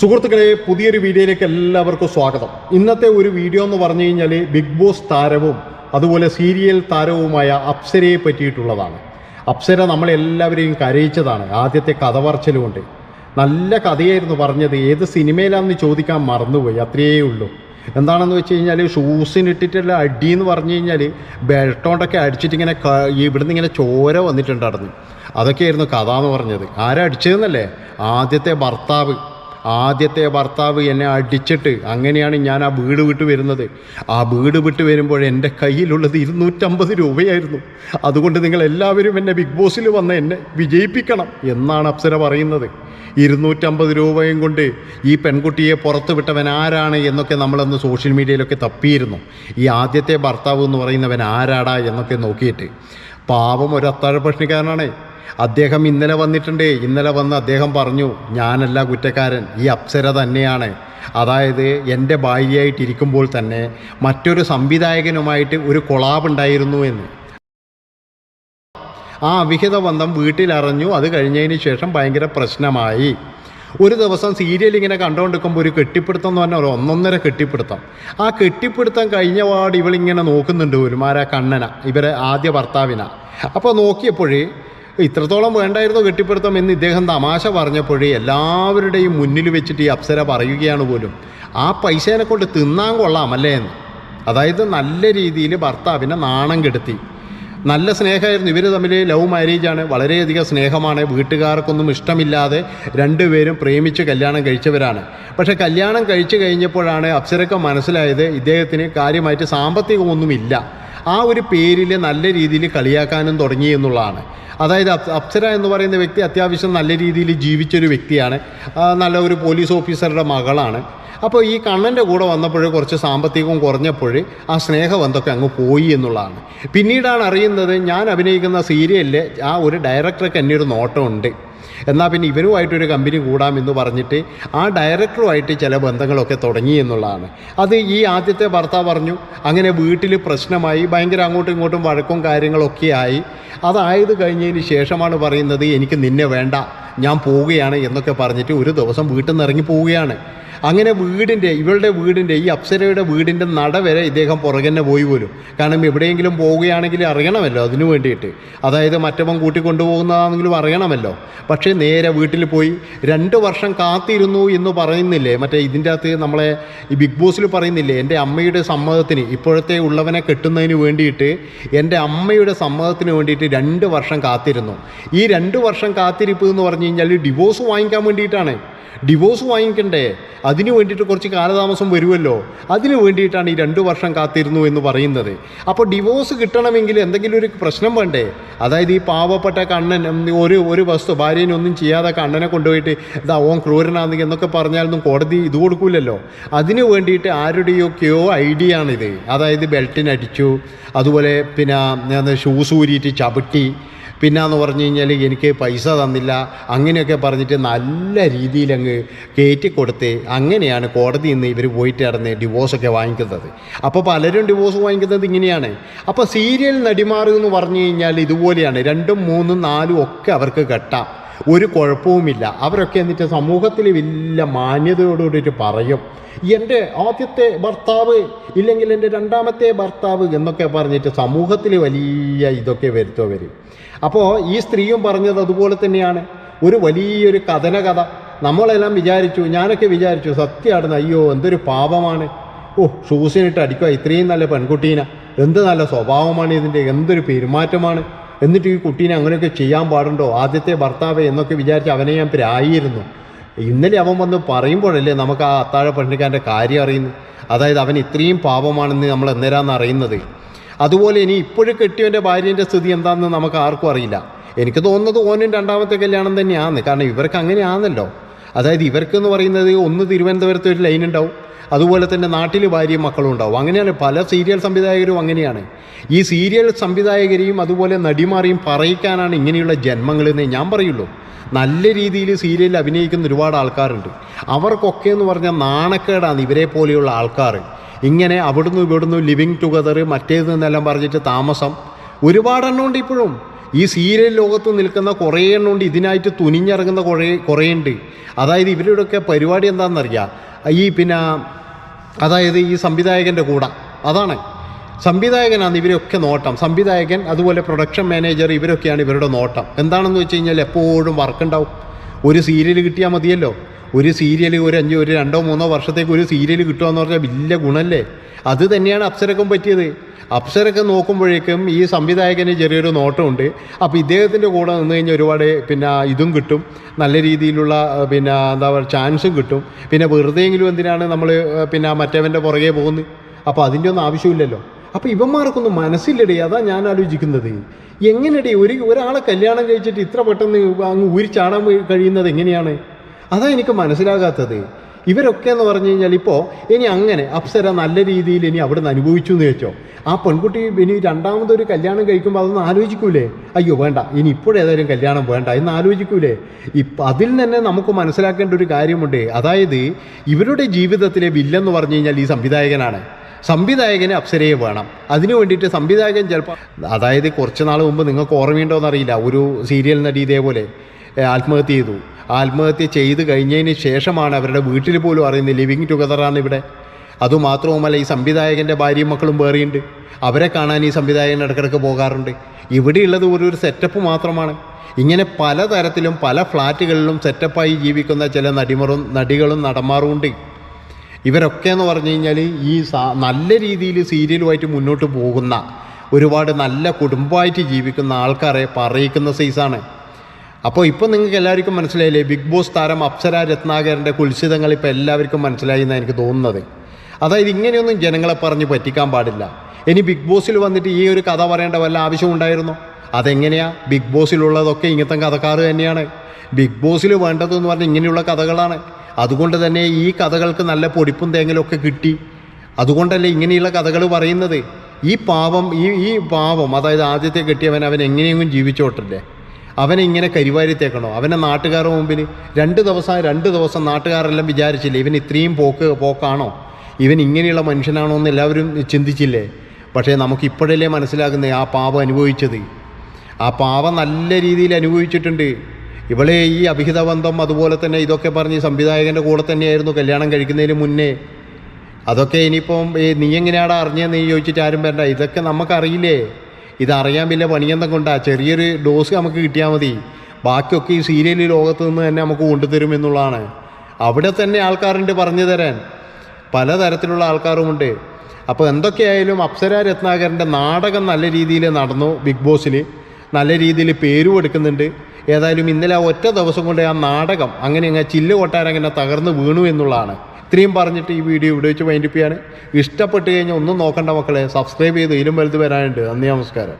സുഹൃത്തുക്കളെ പുതിയൊരു വീഡിയോയിലേക്ക് എല്ലാവർക്കും സ്വാഗതം. ഇന്നത്തെ ഒരു വീഡിയോ എന്ന് പറഞ്ഞു കഴിഞ്ഞാൽ ബിഗ് ബോസ് താരവും അതുപോലെ സീരിയൽ താരവുമായ അപ്സരയെ പറ്റിയിട്ടുള്ളതാണ്. അപ്സര നമ്മളെല്ലാവരെയും കരയിച്ചതാണ്. ആദ്യത്തെ കഥ പറച്ചിലുകൊണ്ട് നല്ല കഥയായിരുന്നു പറഞ്ഞത്. ഏത് സിനിമയിലാണെന്ന് ചോദിക്കാൻ മറന്നുപോയി. അത്രയേ ഉള്ളൂ. എന്താണെന്ന് വെച്ച് കഴിഞ്ഞാൽ ഷൂസിനിട്ടിട്ടുള്ള അടി എന്ന് പറഞ്ഞു കഴിഞ്ഞാൽ ബെൽട്ടോണ്ടൊക്കെ അടിച്ചിട്ട് ഇങ്ങനെ ഇവിടുന്ന് ഇങ്ങനെ ചോര വന്നിട്ടുണ്ടായിരുന്നു. അതൊക്കെയായിരുന്നു കഥ എന്ന് പറഞ്ഞത്. ആരടിച്ചതെന്നല്ലേ ആദ്യത്തെ ഭർത്താവ്. ആദ്യത്തെ ഭർത്താവ് എന്നെ അടിച്ചിട്ട് അങ്ങനെയാണ് ഞാൻ ആ വീട് വിട്ട് വരുന്നത്. ആ വീട് വിട്ട് വരുമ്പോൾ എന്റെ കയ്യിലുള്ളത് ഇരുന്നൂറ്റമ്പത് രൂപയായിരുന്നു. അതുകൊണ്ട് നിങ്ങൾ എല്ലാവരും എന്നെ ബിഗ് ബോസിൽ വന്ന് എന്നെ വിജയിപ്പിക്കണം എന്നാണ് അപ്സര പറയുന്നത്. ഇരുന്നൂറ്റമ്പത് രൂപയും കൊണ്ട് ഈ പെൺകുട്ടിയെ പുറത്ത് വിട്ടവൻ ആരാണ് എന്നൊക്കെ നമ്മളന്ന് സോഷ്യൽ മീഡിയയിലൊക്കെ തപ്പിയിരുന്നു. ഈ ആദ്യത്തെ ഭർത്താവ് എന്ന് പറയുന്നവൻ ആരാടാ എന്നൊക്കെ നോക്കിയിട്ട്. പാവം ഒരു അത്താഴ പ്രശ്നക്കാരനാണ്. അദ്ദേഹം ഇന്നലെ വന്നിട്ടുണ്ടേ. ഇന്നലെ വന്ന് അദ്ദേഹം പറഞ്ഞു ഞാനല്ല കുറ്റക്കാരൻ. ഈ അപ്സര തന്നെയാണ്. അതായത് എന്റെ ഭാര്യയായിട്ടിരിക്കുമ്പോൾ തന്നെ മറ്റൊരു സംവിധായകനുമായിട്ട് ഒരു കൊളാബ് ഉണ്ടായിരുന്നു എന്ന്. ആ അവിഹിത ബന്ധം വീട്ടിലറിഞ്ഞു. അത് കഴിഞ്ഞതിന് ശേഷം ഭയങ്കര പ്രശ്നമായി. ഒരു ദിവസം സീരിയൽ ഇങ്ങനെ കണ്ടുകൊണ്ടിരിക്കുമ്പോൾ ഒരു കെട്ടിപ്പിടുത്തം എന്ന് പറഞ്ഞാൽ ഒന്നൊന്നര കെട്ടിപ്പിടുത്തം. ആ കെട്ടിപ്പിടുത്തം കഴിഞ്ഞ പാട് ഇവളിങ്ങനെ നോക്കുന്നുണ്ട് ഒരുമാരാ കണ്ണന ഇവരെ ആദ്യ ഭർത്താവിന. അപ്പോൾ നോക്കിയപ്പോഴേ ഇത്രത്തോളം വേണ്ടായിരുന്നു കെട്ടിപ്പിടുത്തം എന്ന് ഇദ്ദേഹം തമാശ പറഞ്ഞപ്പോഴേ എല്ലാവരുടെയും മുന്നിൽ വെച്ചിട്ട് ഈ അപ്സര പറയുകയാണ് പോലും. ആ പൈസേനെ കൊണ്ട് തിന്നാൻ കൊള്ളാം അല്ലേ എന്ന്. അതായത് നല്ല രീതിയിൽ ഭർത്താവിനെ നാണം കെടുത്തി. നല്ല സ്നേഹമായിരുന്നു. ഇവർ തമ്മിൽ ലവ് മാരേജാണ് വളരെയധികം സ്നേഹമാണ്. വീട്ടുകാർക്കൊന്നും ഇഷ്ടമില്ലാതെ രണ്ടുപേരും പ്രേമിച്ച് കല്യാണം കഴിച്ചവരാണ്. പക്ഷെ കല്യാണം കഴിച്ചു കഴിഞ്ഞപ്പോഴാണ് അപ്സരക്ക് മനസ്സിലായത് ഇദ്ദേഹത്തിന് കാര്യമായിട്ട് സാമ്പത്തികമൊന്നുമില്ല. ആ ഒരു പേരിൽ നല്ല രീതിയിൽ കളിയാക്കാനും തുടങ്ങി എന്നുള്ളതാണ്. അതായത് അപ്സര എന്ന് പറയുന്ന വ്യക്തി അത്യാവശ്യം നല്ല രീതിയിൽ ജീവിച്ചൊരു വ്യക്തിയാണ്. നല്ല ഒരു പോലീസ് ഓഫീസറുടെ മകളാണ്. അപ്പോൾ ഈ കണ്ണന്റെ കൂടെ വന്നപ്പോൾ കുറച്ച് സാമ്പത്തികവും കുറഞ്ഞപ്പോൾ ആ സ്നേഹബന്ധമൊക്കെ അങ്ങ് പോയി എന്നുള്ളതാണ്. പിന്നീടാണ് അറിയുന്നത് ഞാൻ അഭിനയിക്കുന്ന സീരിയലിൽ ആ ഒരു ഡയറക്ടർക്ക് എന്നെ ഒരു നോട്ടമുണ്ട്. എന്നാൽ പിന്നെ ഇവരുമായിട്ടൊരു കമ്പനി കൂടാമെന്ന് പറഞ്ഞിട്ട് ആ ഡയറക്ടറുമായിട്ട് ചില ബന്ധങ്ങളൊക്കെ തുടങ്ങി എന്നുള്ളതാണ്. അത് ഈ ആദ്യത്തെ ഭർത്താവ് പറഞ്ഞു അങ്ങനെ വീട്ടിൽ പ്രശ്നമായി ഭയങ്കര അങ്ങോട്ടും ഇങ്ങോട്ടും വഴക്കും കാര്യങ്ങളൊക്കെ ആയി. അതായത് കഴിഞ്ഞതിന് ശേഷമാണ് പറയുന്നത് എനിക്ക് നിന്നെ വേണ്ട ഞാൻ പോവുകയാണ് എന്നൊക്കെ പറഞ്ഞിട്ട് ഒരു ദിവസം വീട്ടിൽ നിന്ന് ഇറങ്ങി പോവുകയാണ്. അങ്ങനെ വീടിന്റെ ഇവളുടെ വീടിന്റെ ഈ അപ്സരയുടെ വീടിന്റെ നട വരെ ഇദ്ദേഹം പുറകെന്നെ പോയി പോലും. കാരണം എവിടെയെങ്കിലും പോവുകയാണെങ്കിൽ അറിയണമല്ലോ അതിനു വേണ്ടിയിട്ട്. അതായത് മറ്റവൻ കൂട്ടിക്കൊണ്ടുപോകുന്നതാണെങ്കിലും അറിയണമല്ലോ. പക്ഷേ നേരെ വീട്ടിൽ പോയി രണ്ട് വർഷം കാത്തിരുന്നു എന്ന് പറയുന്നില്ലേ? മറ്റേ ഇതിന്റെ അകത്ത് നമ്മളെ ഈ ബിഗ് ബോസിൽ പറയുന്നില്ലേ? എന്റെ അമ്മയുടെ സമ്മതത്തിന് ഇപ്പോഴത്തെ ഉള്ളവനെ കെട്ടുന്നതിന് വേണ്ടിയിട്ട് എന്റെ അമ്മയുടെ സമ്മതത്തിന് വേണ്ടിയിട്ട് രണ്ട് വർഷം കാത്തിരുന്നു. ഈ രണ്ട് വർഷം കാത്തിരിപ്പ് എന്ന് പറഞ്ഞു കഴിഞ്ഞാൽ ഡിവോഴ്സ് വാങ്ങിക്കാൻ വേണ്ടിയിട്ടാണ്. ഡിവോഴ്സ് വാങ്ങിക്കണ്ടേ? അതിന് വേണ്ടിയിട്ട് കുറച്ച് കാലതാമസം വരുമല്ലോ? അതിനു വേണ്ടിയിട്ടാണ് ഈ രണ്ട് വർഷം കാത്തിരുന്നു എന്ന് പറയുന്നത്. അപ്പോൾ ഡിവോഴ്സ് കിട്ടണമെങ്കിൽ എന്തെങ്കിലും ഒരു പ്രശ്നം വേണ്ടേ? അതായത് ഈ പാവപ്പെട്ട കണ്ണൻ ഒരു ഒരു വസ്തു ഭാര്യനെ ഒന്നും ചെയ്യാതെ കണ്ണനെ കൊണ്ടുപോയിട്ട് ഇതാ ഓൻ ക്രൂരനാണെന്ന് എന്നൊക്കെ പറഞ്ഞാലൊന്നും കോടതി ഇത് കൊടുക്കൂലല്ലോ? അതിനു വേണ്ടിയിട്ട് ആരുടെയൊക്കെയോ ഐഡിയ ആണിത് അതായത് ബെൽറ്റിനടിച്ചു അതുപോലെ പിന്നെ ഷൂസ് ഊരിയിട്ട് ചവിട്ടി പിന്നെന്ന് പറഞ്ഞു കഴിഞ്ഞാൽ എനിക്ക് പൈസ തന്നില്ല. അങ്ങനെയൊക്കെ പറഞ്ഞിട്ട് നല്ല രീതിയിൽ അങ്ങ് കയറ്റി കൊടുത്ത് അങ്ങനെയാണ് കോടതിയിൽ നിന്ന് ഇവർ പോയിട്ട് നടന്ന് ഡിവോഴ്സൊക്കെ വാങ്ങിക്കുന്നത്. അപ്പോൾ പലരും ഡിവോഴ്സ് വാങ്ങിക്കുന്നത് ഇങ്ങനെയാണ്. അപ്പോൾ സീരിയൽ നടിമാർ എന്ന് പറഞ്ഞു കഴിഞ്ഞാൽ ഇതുപോലെയാണ്. രണ്ടും മൂന്നും നാലും ഒക്കെ അവർക്ക് കെട്ടാം. ഒരു കുഴപ്പവുമില്ല. അവരൊക്കെ എന്നിട്ട് സമൂഹത്തിൽ വലിയ മാന്യതയോടുകൂടിയിട്ട് പറയും. എന്റെ ആദ്യത്തെ ഭർത്താവ് ഇല്ലെങ്കിൽ എന്റെ രണ്ടാമത്തെ ഭർത്താവ് എന്നൊക്കെ പറഞ്ഞിട്ട് സമൂഹത്തിൽ വലിയ ഇതൊക്കെ വരുത്തോ വരും അപ്പോൾ ഈ സ്ത്രീയും പറഞ്ഞത് അതുപോലെ തന്നെയാണ്. ഒരു വലിയൊരു കഥന കഥ നമ്മളെല്ലാം വിചാരിച്ചു ഞാനൊക്കെ വിചാരിച്ചു സത്യമാണെന്ന് അയ്യോ എന്തൊരു പാപമാണ്. ഓ ഷൂസിനിട്ട് അടിക്കുക ഇത്രയും നല്ല പെൺകുട്ടീനെ. എന്ത് നല്ല സ്വഭാവമാണ് ഇതിന്റെ എന്തൊരു പെരുമാറ്റമാണ്. എന്നിട്ട് ഈ കുട്ടീനെ അങ്ങനെയൊക്കെ ചെയ്യാൻ പാടുണ്ടോ? ആദ്യത്തെ ഭർത്താവ് എന്നൊക്കെ വിചാരിച്ച് അവനെ ഞാൻ പ്രായിരുന്നു ഇന്നലെ അവൻ വന്ന് പറയുമ്പോഴല്ലേ നമുക്ക് ആ അത്താഴ പണിക്കാരന്റെ കാര്യം അറിയുന്നു അതായത് അവൻ ഇത്രയും പാപമാണെന്ന് നമ്മൾ എന്നേരാന്ന് അറിയുന്നത്. അതുപോലെ ഇനി ഇപ്പോഴും കെട്ടിയവന്റെ ഭാര്യന്റെ സ്ഥിതി എന്താണെന്ന് നമുക്ക് ആർക്കും അറിയില്ല. എനിക്ക് തോന്നുന്നത് ഓനും രണ്ടാമത്തെ കല്യാണം തന്നെയാണ്. കാരണം ഇവർക്ക് അങ്ങനെയാണല്ലോ. അതായത് ഇവർക്കെന്ന് പറയുന്നത് ഒന്ന് തിരുവനന്തപുരത്ത് ഒരു ലൈൻ ഉണ്ടാവും. അതുപോലെ തന്നെ നാട്ടിൽ ഭാര്യയും മക്കളും ഉണ്ടാവും. അങ്ങനെയാണ് പല സീരിയൽ സംവിധായകരും അങ്ങനെയാണ്. ഈ സീരിയൽ സംവിധായകരെയും അതുപോലെ നടിമാരെയും പറയിക്കാനാണ് ഇങ്ങനെയുള്ള ജന്മങ്ങളെന്ന് ഞാൻ പറയുള്ളൂ. നല്ല രീതിയിൽ സീരിയലിൽ അഭിനയിക്കുന്ന ഒരുപാട് ആൾക്കാരുണ്ട്. അവർക്കൊക്കെ എന്ന് പറഞ്ഞാൽ നാണക്കേടാണ് ഇവരെ പോലെയുള്ള ആൾക്കാർ ഇങ്ങനെ അവിടുന്ന് ഇവിടുന്ന് ലിവിങ് ടുഗദർ മറ്റേത് എന്നെല്ലാം പറഞ്ഞിട്ട് താമസം ഒരുപാടെണ്ണം ഉണ്ട് ഇപ്പോഴും. ഈ സീരിയൽ ലോകത്ത് നിൽക്കുന്ന കുറേ എണ്ണമുണ്ട് ഇതിനായിട്ട് തുനിഞ്ഞിറങ്ങുന്ന കുറേ കുറേ ഉണ്ട്. അതായത് ഇവരുടെയൊക്കെ പരിപാടി എന്താണെന്നറിയാം? ഈ പിന്നെ അതായത് ഈ സംവിധായകന്റെ കൂടെ. അതാണ്. സംവിധായകനാണ് ഇവരൊക്കെ നോട്ടം. സംവിധായകൻ അതുപോലെ പ്രൊഡക്ഷൻ മാനേജർ ഇവരൊക്കെയാണ് ഇവരുടെ നോട്ടം. എന്താണെന്ന് വെച്ച് കഴിഞ്ഞാൽ എപ്പോഴും വർക്ക് ഉണ്ടാവും. ഒരു സീരിയൽ കിട്ടിയാൽ മതിയല്ലോ. ഒരു സീരിയൽ ഒരു അഞ്ച് ഒരു രണ്ടോ മൂന്നോ വർഷത്തേക്ക് ഒരു സീരിയൽ കിട്ടുകയെന്ന് പറഞ്ഞാൽ വലിയ ഗുണമല്ലേ അത് തന്നെയാണ് അപ്സരക്കും പറ്റിയത്. അപ്സരൊക്കെ നോക്കുമ്പോഴേക്കും ഈ സംവിധായകന് ചെറിയൊരു നോട്ടമുണ്ട്. അപ്പോൾ ഇദ്ദേഹത്തിന്റെ കൂടെ നിന്ന് കഴിഞ്ഞാൽ ഒരുപാട് പിന്നെ ഇതും കിട്ടും. നല്ല രീതിയിലുള്ള പിന്നെ എന്താ പറയുക ചാൻസും കിട്ടും. പിന്നെ വെറുതെയെങ്കിലും എന്തിനാണ് നമ്മൾ പിന്നെ മറ്റവന്റെ പുറകെ പോകുന്നത്? അപ്പോൾ അതിന്റെ ഒന്നും ആവശ്യമില്ലല്ലോ. അപ്പോൾ ഇവന്മാർക്കൊന്നും മനസ്സില്ലടേ അതാ ഞാൻ ആലോചിക്കുന്നത്. എങ്ങനെയടി ഒരു ഒരാളെ കല്യാണം കഴിച്ചിട്ട് ഇത്ര പെട്ടെന്ന് അങ്ങ് ചാടാൻ കഴിയുന്നത് എങ്ങനെയാണ്? അതാ എനിക്ക് മനസ്സിലാകാത്തത്. ഇവരൊക്കെ എന്ന് പറഞ്ഞു കഴിഞ്ഞാൽ ഇപ്പോൾ ഇനി അങ്ങനെ അപ്സര നല്ല രീതിയിൽ ഇനി അവിടെ നിന്ന് അനുഭവിച്ചു എന്ന് വെച്ചോ ആ പെൺകുട്ടി ഇനി രണ്ടാമതൊരു കല്യാണം കഴിക്കുമ്പോൾ അതൊന്നും ആലോചിക്കൂലേ? അയ്യോ വേണ്ട. ഇനി ഇപ്പോഴേതായാലും കല്യാണം വേണ്ട എന്ന് ആലോചിക്കൂലേ? ഇപ്പം അതിൽ തന്നെ നമുക്ക് മനസ്സിലാക്കേണ്ട ഒരു കാര്യമുണ്ട്. അതായത് ഇവരുടെ ജീവിതത്തിലെ വില്ലെന്ന് പറഞ്ഞു കഴിഞ്ഞാൽ ഈ സംവിധായകനാണ്. സംവിധായകന് അപ്സരയെ വേണം. അതിനു വേണ്ടിയിട്ട് സംവിധായകൻ ചിലപ്പോൾ അതായത് കുറച്ച് നാൾ മുമ്പ് നിങ്ങൾക്ക് ഓർമ്മയുണ്ടോ എന്നറിയില്ല ഒരു സീരിയൽ നടി ഇതേപോലെ ആത്മഹത്യ ചെയ്തു. ആത്മഹത്യ ചെയ്ത് കഴിഞ്ഞതിന് ശേഷമാണ് അവരുടെ വീട്ടിൽ പോലും അറിയുന്നത് ലിവിങ് ടുഗദറാണ് ഇവിടെ. അതുമാത്രവുമല്ല ഈ സംവിധായകന്റെ ഭാര്യയും മക്കളും വേറെയുണ്ട്. അവരെ കാണാൻ ഈ സംവിധായകൻ ഇടയ്ക്കിടയ്ക്ക് പോകാറുണ്ട്. ഇവിടെയുള്ളത് ഒരു ഒരു സെറ്റപ്പ് മാത്രമാണ്. ഇങ്ങനെ പലതരത്തിലും പല ഫ്ലാറ്റുകളിലും സെറ്റപ്പായി ജീവിക്കുന്ന ചില നടിമറും നടികളും നടന്മാറുമുണ്ട് ഇവരൊക്കെ എന്ന് പറഞ്ഞു കഴിഞ്ഞാൽ ഈ നല്ല രീതിയിൽ സീരിയലുമായിട്ട് മുന്നോട്ട് പോകുന്ന ഒരുപാട് നല്ല കുടുംബമായിട്ട് ജീവിക്കുന്ന ആൾക്കാരെ പറയിക്കുന്ന സൈസാണ് അപ്പോൾ ഇപ്പോൾ നിങ്ങൾക്ക് എല്ലാവർക്കും മനസ്സിലായില്ലേ? ബിഗ് ബോസ് താരം അപ്സര രത്നാകരന്റെ കുൽസിതങ്ങൾ ഇപ്പോൾ എല്ലാവർക്കും മനസ്സിലായി എന്നാണ് എനിക്ക് തോന്നുന്നത്. അതായത് ഇങ്ങനെയൊന്നും ജനങ്ങളെ പറഞ്ഞ് പറ്റിക്കാൻ പാടില്ല. ഇനി ബിഗ് ബോസിൽ വന്നിട്ട് ഈ ഒരു കഥ പറയേണ്ട വല്ല ആവശ്യമുണ്ടായിരുന്നോ അതെങ്ങനെയാ? ബിഗ് ബോസിലുള്ളതൊക്കെ ഇങ്ങനത്തെ കഥക്കാർ തന്നെയാണ്. ബിഗ് ബോസിൽ വേണ്ടതെന്ന് പറഞ്ഞാൽ ഇങ്ങനെയുള്ള കഥകളാണ്. അതുകൊണ്ട് തന്നെ ഈ കഥകൾക്ക് നല്ല പൊടിപ്പും തേങ്ങലൊക്കെ കിട്ടി. അതുകൊണ്ടല്ലേ ഇങ്ങനെയുള്ള കഥകൾ പറയുന്നത്? ഈ പാവം ഈ ഈ പാവം അതായത് ആദ്യത്തെ കെട്ടിയവൻ അവൻ എങ്ങനെയെങ്കിലും ജീവിച്ചോട്ടല്ലേ അവനെ ഇങ്ങനെ കരിവാരിത്തേക്കണോ? അവനെ നാട്ടുകാരുടെ മുമ്പിൽ രണ്ട് ദിവസം രണ്ട് ദിവസം നാട്ടുകാരെല്ലാം വിചാരിച്ചില്ലേ ഇവൻ ഇത്രയും പോക്ക് പോക്കാണോ? ഇവൻ ഇങ്ങനെയുള്ള മനുഷ്യനാണോ എന്ന് എല്ലാവരും ചിന്തിച്ചില്ലേ? പക്ഷേ നമുക്ക് ഇപ്പോഴല്ലേ മനസ്സിലാകുന്നത് ആ പാവം അനുഭവിച്ചത്. ആ പാവം നല്ല രീതിയിൽ അനുഭവിച്ചിട്ടുണ്ട്. ഇവളെ ഈ അഭിഹിത ബന്ധം അതുപോലെ തന്നെ ഇതൊക്കെ പറഞ്ഞ് സംവിധായകന്റെ കൂടെ തന്നെയായിരുന്നു കല്യാണം കഴിക്കുന്നതിന് മുന്നേ. അതൊക്കെ ഇനിയിപ്പം നീ എങ്ങനെയാടാ അറിഞ്ഞതെന്ന് ചോദിച്ചിട്ട് ആരും വരണ്ട. ഇതൊക്കെ നമുക്കറിയില്ലേ? ഇതറിയാൻ വലിയ പണിയെന്തും കൊണ്ടാ ചെറിയൊരു ഡോസ് നമുക്ക് കിട്ടിയാൽ മതി. ബാക്കിയൊക്കെ ഈ സീരിയൽ ലോകത്ത് നിന്ന് തന്നെ നമുക്ക് കൊണ്ടുതരും എന്നുള്ളതാണ്. അവിടെ തന്നെ ആൾക്കാരുണ്ട് പറഞ്ഞു തരാൻ. പലതരത്തിലുള്ള ആൾക്കാരുമുണ്ട്. അപ്പോൾ എന്തൊക്കെയായാലും അപ്സര രത്നാകരന്റെ നാടകം നല്ല രീതിയിൽ നടന്നു ബിഗ് ബോസിൽ നല്ല രീതിയിൽ പേരും എടുക്കുന്നുണ്ട്. ഏതായാലും ഇന്നലെ ഒറ്റ ദിവസം കൊണ്ട് ആ നാടകം അങ്ങനെ അങ്ങ് ചില്ല് കൊട്ടാരങ്ങനെ തകർന്ന് വീണു എന്നുള്ളതാണ്. ഇത്രയും പറഞ്ഞിട്ട് ഈ വീഡിയോ ഇവിടെ വെച്ച് വൈൻഡിപ്പിയാണ് ഇഷ്ടപ്പെട്ട് കഴിഞ്ഞാൽ ഒന്നും നോക്കണ്ട മക്കളെ. സബ്സ്ക്രൈബ് ചെയ്ത് ഇതിലും വലുത് വരാനുണ്ട്. നന്ദി നമസ്കാരം.